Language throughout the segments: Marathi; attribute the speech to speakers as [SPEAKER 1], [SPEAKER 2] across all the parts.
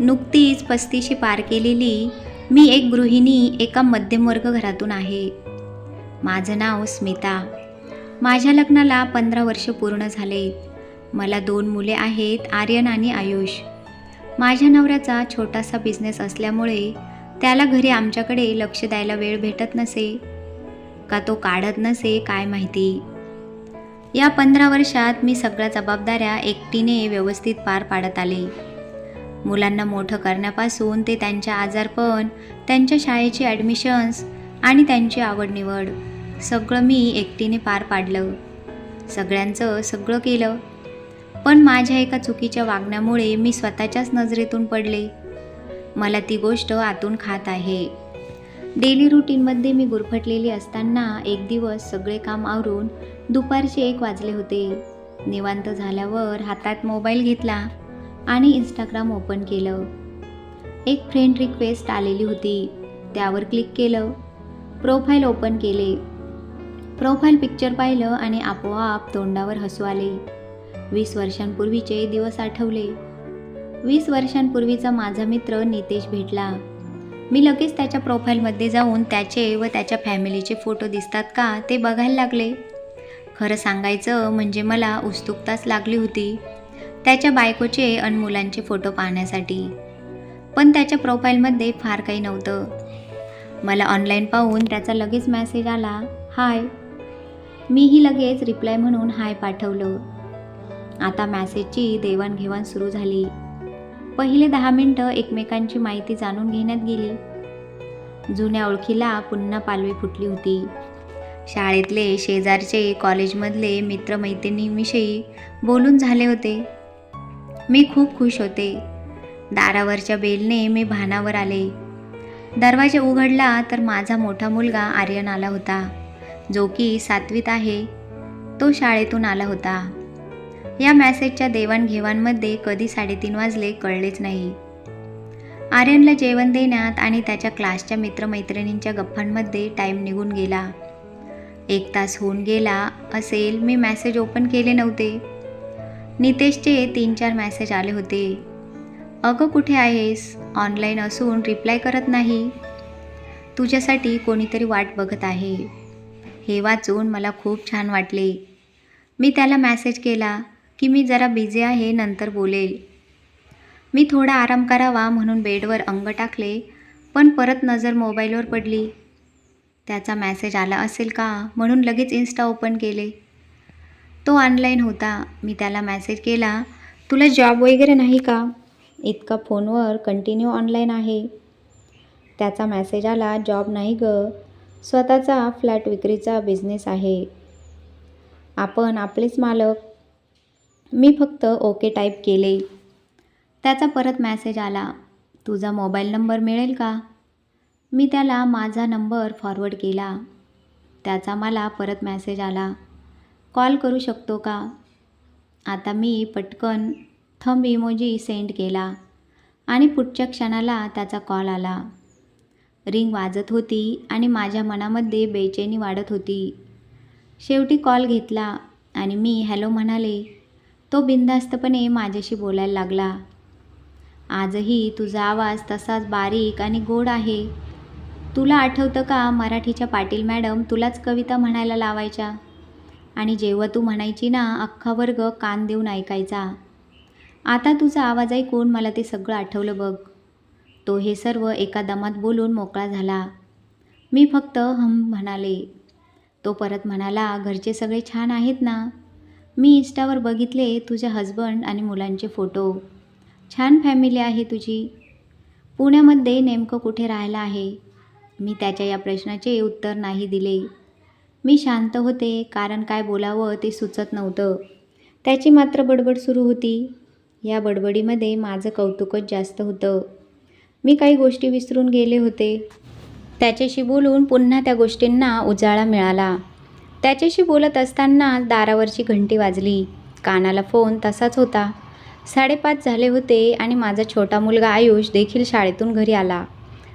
[SPEAKER 1] नुकतीच पस्तीशी पार केलेली मी एक गृहिणी एका मध्यमवर्ग घरातून आहे. माझं नाव स्मिता. माझ्या लग्नाला पंधरा वर्ष पूर्ण झाले. मला दोन मुले आहेत आर्यन आणि आयुष. माझ्या नवऱ्याचा छोटासा बिझनेस असल्यामुळे त्याला घरी आमच्याकडे लक्ष द्यायला वेळ भेटत नसे का तो काढत नसे काय माहिती. या पंधरा वर्षात मी सगळ्या जबाबदाऱ्या एकटीने व्यवस्थित पार पाडत आले. मुलांना मोठं करण्यापासून ते त्यांच्या आजारपण त्यांच्या शाळेची ॲडमिशन्स आणि त्यांची आवड निवड सगळं मी एकटीने पार पाडलं. सगळ्यांचं सगळं केलं. पण माझ्या एका चुकीच्या वागण्यामुळे मी स्वतःच्याच नजरेतून पडले. मला ती गोष्ट आतून खात आहे. डेली रुटीनमध्ये मी गुरफटलेली असताना एक दिवस सगळे काम आवरून दुपारचे एक वाजले होते. निवांत झाल्यावर हातात मोबाईल घेतला. आणि इंस्टाग्राम ओपन केलं. एक फ्रेंड रिक्वेस्ट आलेली होती. त्यावर क्लिक केलं. प्रोफाईल ओपन केले. प्रोफाईल पिक्चर पाहिलं आणि आपोआप तोंडावर हसू आले. वीस वर्षांपूर्वीचे दिवस आठवले. वीस वर्षांपूर्वीचा माझा मित्र नितेश भेटला. मी लगेच त्याच्या प्रोफाईलमध्ये जाऊन त्याचे व त्याच्या फॅमिलीचे फोटो दिसतात का ते बघायला लागले. खरं सांगायचं म्हणजे मला उत्सुकताच लागली होती. त्याच्या बायकोचे अन मुलांचे फोटो पाहण्यासाठी. पण त्याच्या प्रोफाईलमध्ये फार काही नव्हतं. मला ऑनलाईन पाहून त्याचा लगेच मॅसेज आला हाय मीही लगेच रिप्लाय म्हणून हाय पाठवलं. आता मॅसेजची देवाणघेवाण सुरू झाली. पहिले दहा मिनटं एकमेकांची माहिती जाणून घेण्यात गेली. जुन्या ओळखीला पुन्हा पालवी फुटली होती. शाळेतले शेजारचे कॉलेजमधले मित्रमैत्रिणींविषयी बोलून झाले होते. मी खूप खुश होते. दारावरच्या बेलने मी भानावर आले. दरवाजा उघडला तर माझा मोठा मुलगा आर्यन आला होता. जो की सातवीत आहे तो शाळेतून आला होता. या मॅसेजच्या देवाणघेवाणमध्ये कधी साडेतीन वाजले कळलेच नाही. आर्यनला जेवण देण्यात आणि त्याच्या क्लासच्या मित्रमैत्रिणींच्या गप्पांमध्ये टाईम निघून गेला. एक तास होऊन गेला असेल मी मॅसेज ओपन केले नव्हते. नितेशचे तीन चार मॅसेज आले होते. अगं कुठे आहेस? ऑनलाईन असून रिप्लाय करत नाही. तुझ्यासाठी कोणीतरी वाट बघत आहे. हे वाचून मला खूप छान वाटले. मी त्याला मॅसेज केला की मी जरा बिझी आहे नंतर बोलेल. मी थोडा आराम करावा म्हणून बेडवर अंग टाकले पण परत नजर मोबाईलवर पडली. त्याचा मॅसेज आला असेल का? म्हणून लगेच इन्स्टा ओपन केले. तो ऑनलाईन होता. मी त्याला मॅसेज केला तुला जॉब वगैरे नाही का? इतका फोनवर कंटिन्यू ऑनलाईन आहे. त्याचा मॅसेज आला जॉब नाही ग. स्वतःचा फ्लॅट विक्रीचा बिझनेस आहे. आपण आपलेच मालक. मी फक्त ओके टाईप केले. त्याचा परत मॅसेज आला तुझा मोबाईल नंबर मिळेल का? मी त्याला माझा नंबर फॉरवर्ड केला. त्याचा मला परत मॅसेज आला कॉल करू शकतो का? आता मी पटकन थंब इमोजी सेंड केला आणि पुढच्या क्षणाला त्याचा कॉल आला. रिंग वाजत होती आणि माझ्या मनामध्ये बेचैनी वाढत होती. शेवटी कॉल घेतला आणि मी हॅलो म्हणाले. तो बिनधास्तपणे माझ्याशी बोलायला लागला. आजही तुझा आवाज तसाच बारीक आणि गोड आहे. तुला आठवतं का मराठीच्या पाटील मॅडम तुलाच कविता म्हणायला लावायच्या? आणि जेव्हा तू म्हणायची ना अख्खा वर्ग कान देऊन ऐकायचा आता तुझा आवाज ऐकून मला ते सगळं आठवलं बघ. तो हे सर्व एका दमात बोलून मोकळा झाला. मी फक्त हम म्हणाले. तो परत म्हणाला घरचे सगळे छान आहेत ना? मी इन्स्टावर बघितले तुझ्या हजबंड आणि मुलांचे फोटो छान फॅमिली आहे तुझी. पुण्यामध्ये नेमकं कुठे राहायला आहे? मी त्याच्या या प्रश्नाचे उत्तर नाही दिले. मी शांत होते कारण काय बोलावं ते सुचत नव्हतं. त्याची मात्र बडबड सुरू होती. या बडबडीमध्ये माझं कौतुकच जास्त होतं. मी काही गोष्टी विसरून गेले होते. त्याच्याशी बोलून पुन्हा त्या गोष्टींना उजाळा मिळाला. त्याच्याशी बोलत असताना दारावरची घंटी वाजली. कानाला फोन तसाच होता. साडेपाच झाले होते आणि माझा छोटा मुलगा आयुष देखील शाळेतून घरी आला.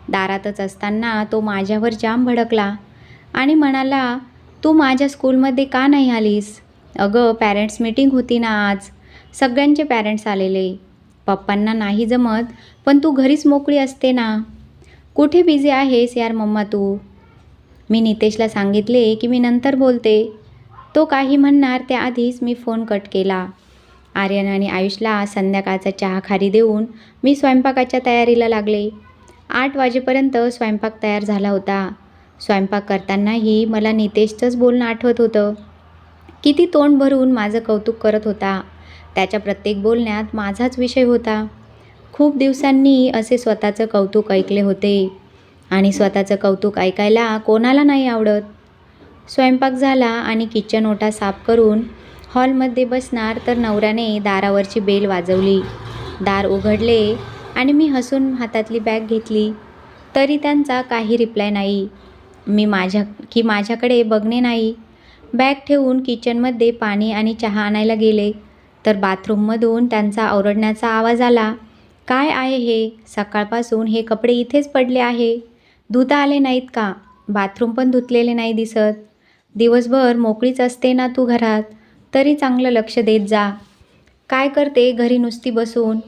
[SPEAKER 1] दारातच असताना तो माझ्यावर जाम भडकला आणि म्हणाला तू माझ्या स्कूलमध्ये का नाही आलीस? अगं पॅरेंट्स मीटिंग होती ना आज. सगळ्यांचे पॅरेंट्स आलेले. पप्पांना नाही जमत पण तू घरीच मोकळी असते ना. कुठे बिझी आहेस यार मम्मा तू? मी नितेशला सांगितले की मी नंतर बोलते. तो काही म्हणणार त्याआधीच मी फोन कट केला. आर्यन आणि आयुषला संध्याकाळचा चहा खारी देऊन मी स्वयंपाकाच्या तयारीला लागले. आठ वाजेपर्यंत स्वयंपाक तयार झाला होता. स्वयंपाक करतानाही मला नितेशचंच बोलणं आठवत होतं. किती तोंड भरून माझं कौतुक करत होता. त्याच्या प्रत्येक बोलण्यात माझाच विषय होता. खूप दिवसांनी असे स्वतःचं कौतुक ऐकले होते. आणि स्वतःचं कौतुक ऐकायला कोणाला नाही आवडत? स्वयंपाक झाला आणि किचन ओटा साफ करून हॉलमध्ये बसणार तर नवऱ्याने दारावरची बेल वाजवली. दार उघडले आणि मी हसून हातातली बॅग घेतली. तरी त्यांचा काही रिप्लाय नाही. मी माझ्या की माझ्याकडे बघणे नाही. बॅग ठेवून किचनमध्ये पाणी आणि चहा आणायला गेले. तर बाथरूममधून त्यांचा ओरडण्याचा आवाज आला काय आहे हे? सकाळपासून हे कपडे इथेच पडले आहे. धुता आले नाहीत का? बाथरूम पण धुतलेले नाही दिसत. दिवसभर मोकळीच असते ना तू घरात? तरी चांगलं लक्ष देत जा. काय करते घरी नुसती बसून?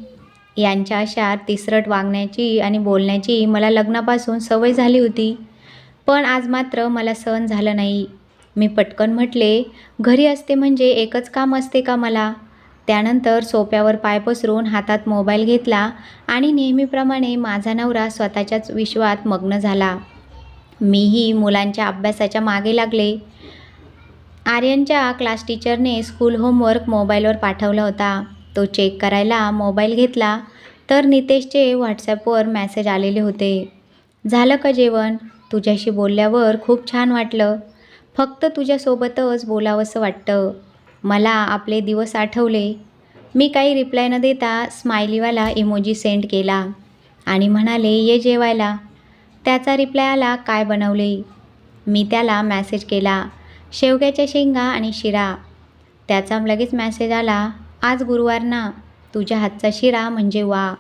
[SPEAKER 1] यांच्या अशा तिसरट वागण्याची आणि बोलण्याची मला लग्नापासून सवय झाली होती. पण आज मात्र मला सहन झालं नाही. मी पटकन म्हटले घरी असते म्हणजे एकच काम असते का मला? त्यानंतर सोप्यावर पाय पसरून हातात मोबाईल घेतला आणि नेहमीप्रमाणे माझा नवरा स्वतःच्याच विश्वात मग्न झाला. मीही मुलांच्या अभ्यासाच्या मागे लागले. आर्यनच्या क्लास टीचरने स्कूल होमवर्क मोबाईलवर पाठवला होता. तो चेक करायला मोबाईल घेतला तर नितेशचे व्हॉट्सॲपवर मेसेज आलेले होते. झालं का जेवण? तुझ्याशी बोलल्यावर खूप छान वाटलं. फक्त तुझ्यासोबतच बोलावंसं वाटतं. मला आपले दिवस आठवले. मी काही रिप्लाय न देता स्माइलीवाला इमोजी सेंड केला आणि म्हणाले ये जेवायला. त्याचा रिप्लाय आला काय बनवले? मी त्याला मॅसेज केला शेवग्याच्या शेंगा आणि शिरा. त्याचा लगेच मॅसेज आला आज गुरुवार ना तुझ्या हातचा शिरा म्हणजे वा.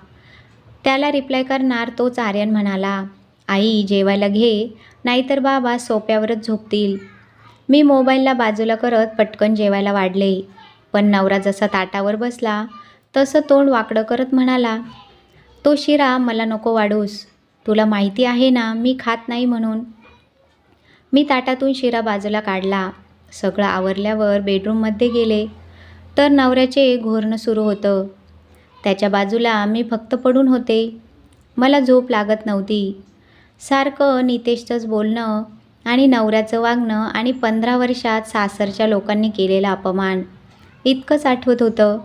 [SPEAKER 1] त्याला रिप्लाय करणार तोच आर्यन म्हणाला आई जेवायला घे नाहीतर बाबा सोप्यावरच झोपतील. मी मोबाईलला बाजूला करत पटकन जेवायला वाढले. पण नवरा जसा ताटावर बसला तसं तोंड वाकडं करत म्हणाला तो शिरा मला नको वाढूस. तुला माहिती आहे ना मी खात नाही म्हणून. मी ताटातून शिरा बाजूला काढला. सगळं आवरल्यावर बेडरूममध्ये गेले. तर नवऱ्याचे घोरणं सुरू होतं. त्याच्या बाजूला मी फक्त पडून होते. मला झोप लागत नव्हती. सारखं नितेशचंच बोलणं आणि नवऱ्याचं वागणं आणि पंधरा वर्षात सासरच्या लोकांनी केलेला अपमान. इतकंच आठवत होतं.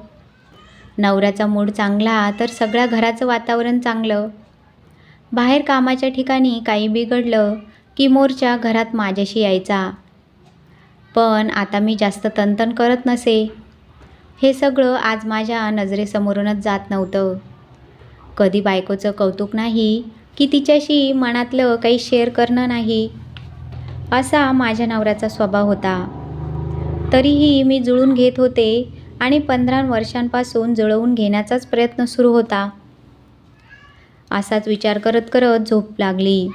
[SPEAKER 1] नवऱ्याचा मूड चांगला तर सगळ्या घराचं वातावरण चांगलं. बाहेर कामाच्या ठिकाणी काही बिघडलं की मोरच्या घरात माझ्याशी यायचा. पण आता मी जास्त तनतन करत नसे. हे सगळं आज माझ्या नजरेसमोरूनच जात नव्हतं. कधी बायकोचं कौतुक नाही की तिच्याशी मनातलं काही शेअर करणं नाही असा माझ्या नवऱ्याचा स्वभाव होता. तरीही मी जुळून घेत होते आणि पंधरा वर्षांपासून जुळवून घेण्याचाच प्रयत्न सुरू होता. असाच विचार करत करत झोप लागली.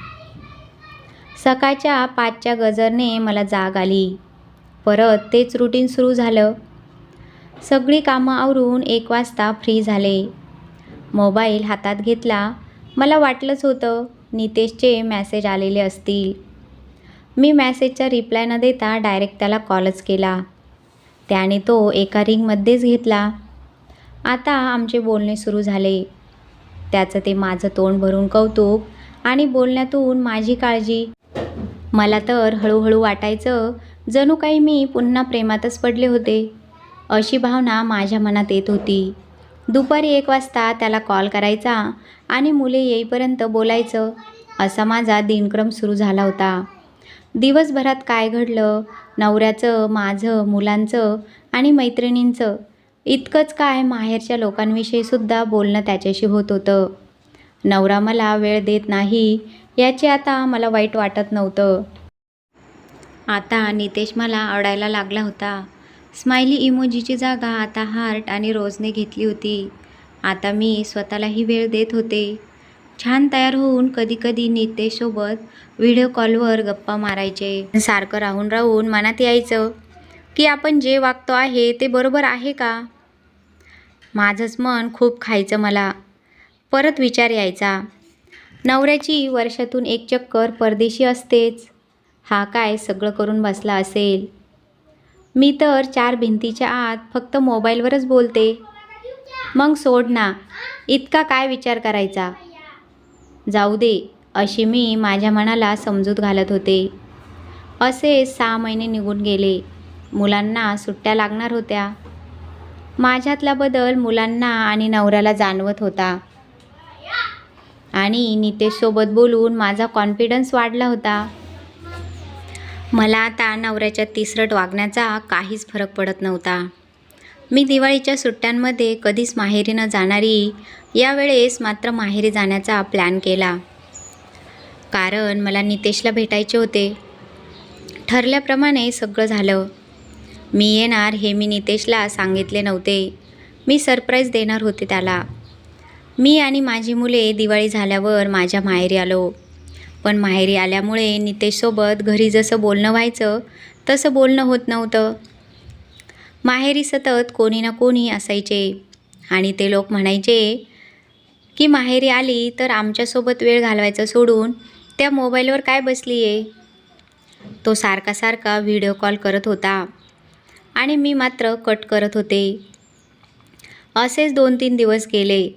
[SPEAKER 1] सकाळच्या पाचच्या गजरने मला जाग आली. परत तेच रुटीन सुरू झालं. सगळी कामं आवरून एक वाजता फ्री झाले. मोबाईल हातात घेतला मला वाटलंच होतं नितेशचे मॅसेज आलेले असतील. मी मॅसेजचा रिप्लाय न देता डायरेक्ट त्याला कॉलच केला. त्याने तो एका रिंगमध्येच घेतला. आता आमचे बोलणे सुरू झाले. त्याचं ते माझं तोंड भरून कौतुक आणि बोलण्यातून माझी काळजी. मला तर हळूहळू वाटायचं जणू काही मी पुन्हा प्रेमातच पडले होते. अशी भावना माझ्या मनात येत होती. दुपारी एक वाजता त्याला कॉल करायचा आणि मुले येईपर्यंत बोलायचं. असा माझा दिनक्रम सुरू झाला होता. दिवसभरात काय घडलं? नवऱ्याचं माझं मुलांचं आणि मैत्रिणींचं. इतकंच काय माहेरच्या लोकांविषयीसुद्धा बोलणं त्याच्याशी होत होतं. नवरा मला वेळ देत नाही याचे आता मला वाईट वाटत नव्हतं. आता नितेश मला अडायला लागला होता. स्माइली इमोजीची जागा आता हार्ट आणि रोजने घेतली होती. आता मी स्वतःलाही वेळ देत होते. छान तयार होऊन कधीकधी नितेशसोबत व्हिडिओ कॉलवर गप्पा मारायचे. सारखं राहून राहून मनात यायचं की आपण जे वागतो आहे ते बरोबर आहे का? माझंच मन खूप खायचं मला. परत विचार यायचा. नवऱ्याची वर्षातून एक चक्कर परदेशी असतेच. हा काय सगळं करून बसला असेल? मी तर चार भिंतीच्या आत फक्त मोबाईलवरच बोलते. मग सोड ना इतका काय विचार करायचा? जाऊ दे अशी मी माझ्या मनाला समजूत घालत होते. असे सहा महिने निघून गेले. मुलांना सुट्ट्या लागणार होत्या. माझ्यातला बदल मुलांना आणि नवऱ्याला जाणवत होता. आणि नितेशसोबत बोलून माझा कॉन्फिडन्स वाढला होता. मला आता नवऱ्याच्या तिसरट वागण्याचा काहीच फरक पडत नव्हता. मी दिवाळीच्या सुट्ट्यांमध्ये कधीच माहेरी न जाणारी यावेळेस मात्र माहेरी जाण्याचा प्लॅन केला. कारण मला नितेशला भेटायचे होते. ठरल्याप्रमाणे सगळं झालं. मी येणार हे मी नितेशला सांगितले नव्हते. मी सरप्राईज देणार होते त्याला. मी आणि माझी मुले दिवाळी झाल्यावर माझ्या माहेरी आलो. पण माहेरी आल्यामुळे नितेशसोबत घरी जसं बोलणं व्हायचं तसं बोलणं होत नव्हतं. माहेरी सतत कोणी ना कोणी असायचे. आणि ते लोक म्हणायचे की माहेरी आली तर आमच्यासोबत वेळ घालवायचा सोडून त्या मोबाईलवर काय बसली आहे तो सारखा सारखा व्हिडिओ कॉल करत होता. आणि मी मात्र कट करत होते. असेच दोन तीन दिवस गेले.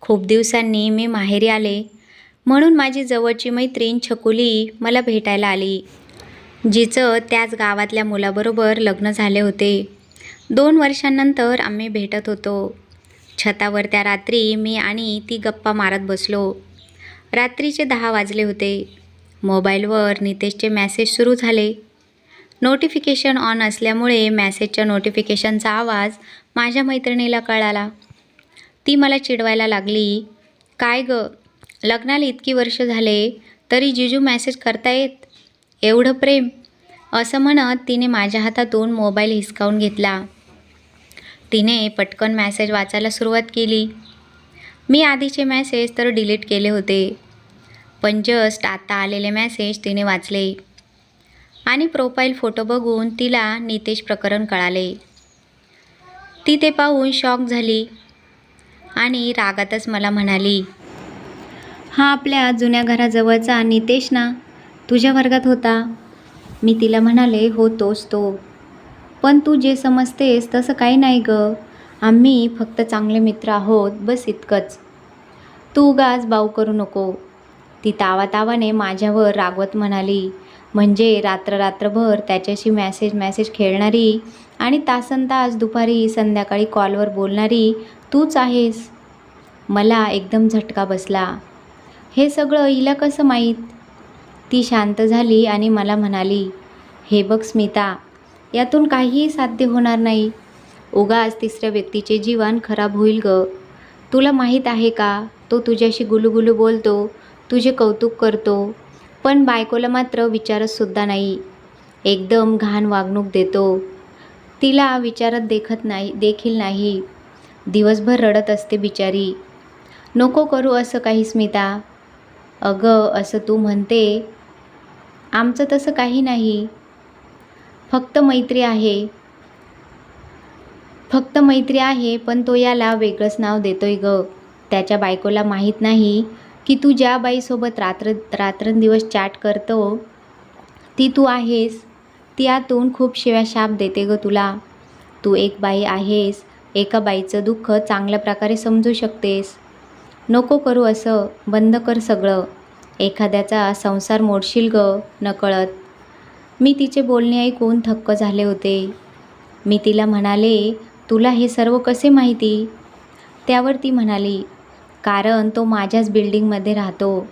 [SPEAKER 1] खूप दिवसांनी मी माहेरी आले. म्हणून माझी जवळची मैत्रीण छकुली मला भेटायला आली जिचं त्याच गावातल्या मुलाबरोबर लग्न झाले होते. दोन वर्षांनंतर आम्ही भेटत होतो. छतावर त्या रात्री मी आणि ती गप्पा मारत बसलो. रात्रीचे दहा वाजले होते. मोबाईलवर नितेशचे मॅसेज सुरू झाले. नोटिफिकेशन ऑन असल्यामुळे मॅसेजच्या नोटिफिकेशनचा आवाज माझ्या मैत्रिणीला कळाला. ती मला चिडवायला लागली. काय गं? लग्नाला इतकी वर्ष झाले तरी जिजू मॅसेज करतायत एवढं प्रेम. असं म्हणत तिने माझ्या हातातून मोबाईल हिसकावून घेतला. तिने पटकन मॅसेज वाचायला सुरुवात केली. मी आधीचे मॅसेज तर डिलीट केले होते पण जस्ट आता आलेले मॅसेज तिने वाचले. आणि प्रोफाईल फोटो बघून तिला नितेश प्रकरण कळाले. ती ते पाहून शॉक झाली आणि रागातच मला म्हणाली हा आपल्या जुन्या घराजवळचा नितेश ना तुझ्या वर्गात होता. मी तिला म्हणाले हो तोच तो. पण तू जे समजतेस तसं काही नाही गं. आम्ही फक्त चांगले मित्र आहोत बस इतकंच. तू उगाच बाऊ करू नको. ती तावातावाने माझ्यावर रागवत म्हणाली. म्हणजे रात्र रात्रभर त्याच्याशी मॅसेज मॅसेज खेळणारी आणि तासन तास दुपारी संध्याकाळी कॉलवर बोलणारी तूच आहेस. मला एकदम झटका बसला. हे सगळं हिला कसं माहीत? ती शांत झाली आणि मला म्हणाली हे बघ स्मिता यातून काहीही साध्य होणार नाही. उगाच तिसऱ्या व्यक्तीचे जीवन खराब होईल ग. तुला माहीत आहे का तो तुझ्याशी गुलूगुलू बोलतो तुझे कौतुक करतो पण बायकोला मात्र विचारतसुद्धा नाही. एकदम घाण वागणूक देतो. तिला विचारत देखत नाही देखील नाही. दिवसभर रडत असते बिचारी. नको करू असं काही स्मिता. अगं असं तू म्हणते. आमचं तसं काही नाही. फक्त मैत्री आहे. फक्त मैत्री आहे पण तो याला वेगळंच नाव देतोय ग. त्याच्या बायकोला माहीत नाही की तू ज्या बाईसोबत रात्र रात्रंदिवस चॅट करतो ती तू आहेस. ती आतून खूप शिव्या शाप देते ग तुला. तू एक बाई आहेस. एका बाईचं दुःख चांगल्या प्रकारे समजू शकतेस. नको करू असं बंद कर सगळं. एखाद्याचा संसार मोडशील ग नकळत. मी तिचे बोलणे ऐकून थक्क झाले होते. मी तिला म्हणाले तुला हे सर्व कसे माहिती? त्यावर ती म्हणाली कारण तो माझ्याच बिल्डिंगमध्ये राहतो.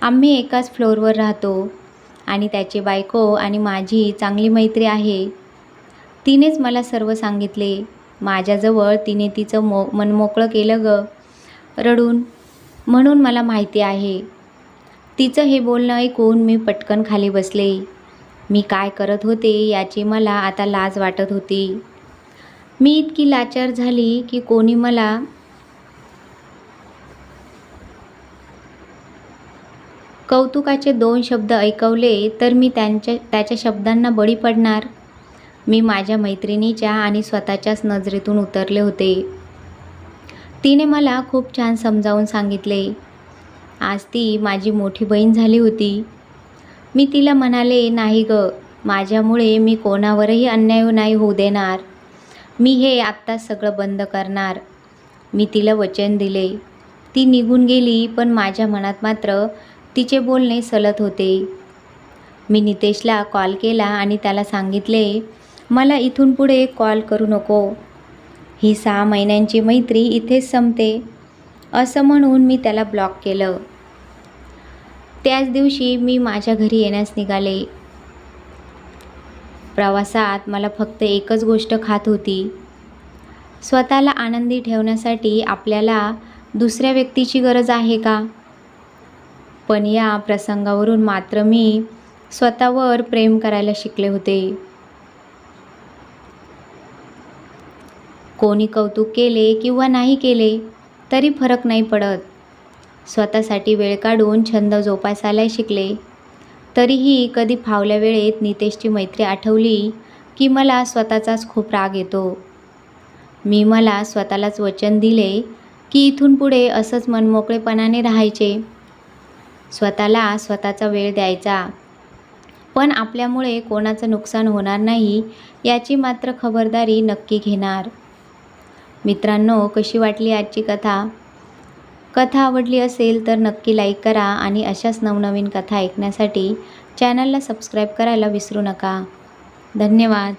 [SPEAKER 1] आम्ही एकाच फ्लोअरवर राहतो आणि त्याची बायको आणि माझी चांगली मैत्री आहे. तिनेच मला सर्व सांगितले. माझ्याजवळ तिने तिचं मो मनमोकळं केलं ग. रडून. म्हणून मला माहिती आहे. तिचं हे बोलणं ऐकून मी पटकन खाली बसले. मी काय करत होते याची मला आता लाज वाटत होती. मी इतकी लाचार झाली की कोणी मला कौतुकाचे दोन शब्द ऐकवले तर मी त्यांच्या त्याच्या शब्दांना बळी पडणार. मी माझ्या मैत्रिणीच्या आणि स्वतःच्याच नजरेतून उतरले होते. तिने मला खूप छान समजावून सांगितले. आज ती माझी मोठी बहीण झाली होती. मी तिला म्हणाले नाही ग माझ्यामुळे मी कोणावरही अन्याय नाही होऊ देणार. मी हे आत्ताच सगळं बंद करणार. मी तिला वचन दिले. ती निघून गेली पण माझ्या मनात मात्र तिचे बोलणे सलत होते. मी नितेशला कॉल केला आणि त्याला सांगितले मला इथून पुढे कॉल करू नको. ही सहा महिन्यांची मैत्री इथेच संपते असं म्हणून मी त्याला ब्लॉक केलं. त्याच दिवशी मी माझ्या घरी येण्यास निघाले. प्रवासात मला फक्त एकच गोष्ट खात होती. स्वतःला आनंदी ठेवण्यासाठी आपल्याला दुसऱ्या व्यक्तीची गरज आहे का? पण या प्रसंगावरून मात्र मी स्वतःवर प्रेम करायला शिकले होते. कोणी कौतुक केले किंवा नाही केले तरी फरक नाही पडत. स्वतःसाठी वेळ काढून छंद जोपासायला शिकले. तरीही कधी फावल्या वेळेत नितेशची मैत्री आठवली की मला स्वतःचाच खूप राग येतो. मी मला स्वतःलाच वचन दिले की इथून पुढे असंच मनमोकळेपणाने राहायचे. स्वतःला स्वतःचा वेळ द्यायचा. पण आपल्यामुळे कोणाचं नुकसान होणार नाही याची मात्र खबरदारी नक्की घेणार. मित्रांनो कशी वाटली आजची कथा? कथा आवडली असेल तर नक्की लाईक करा आणि अशाच नवनवीन कथा ऐकण्यासाठी चॅनलला सबस्क्राईब करायला विसरू नका. धन्यवाद.